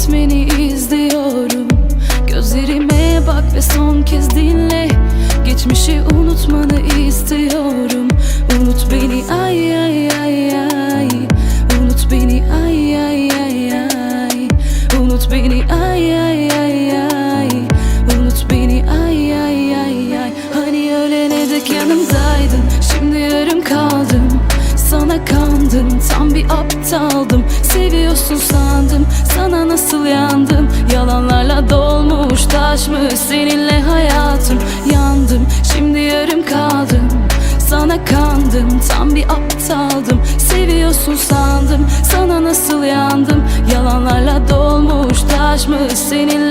gitmeni izliyorum. Gözlerime bak ve son kez dinle. Geçmişi unutmanı istiyorum. Unut beni ay ay ay ay. Unut beni ay ay ay ay. Unut beni ay ay ay ay. Unut beni ay ay ay ay. Hani ölene dek yanımdaydın Şimdi yarım kaldım sana kandım tam bir aptaldım Seviyorsun sandım. Sana nasıl yandım? Yalanlarla dolmuş taşmış seninle hayatım Yandım. Şimdi yarım kaldım. Sana kandım. Tam bir aptaldım. Seviyorsun sandım. Sana nasıl yandım? Yalanlarla dolmuş taşmış seninle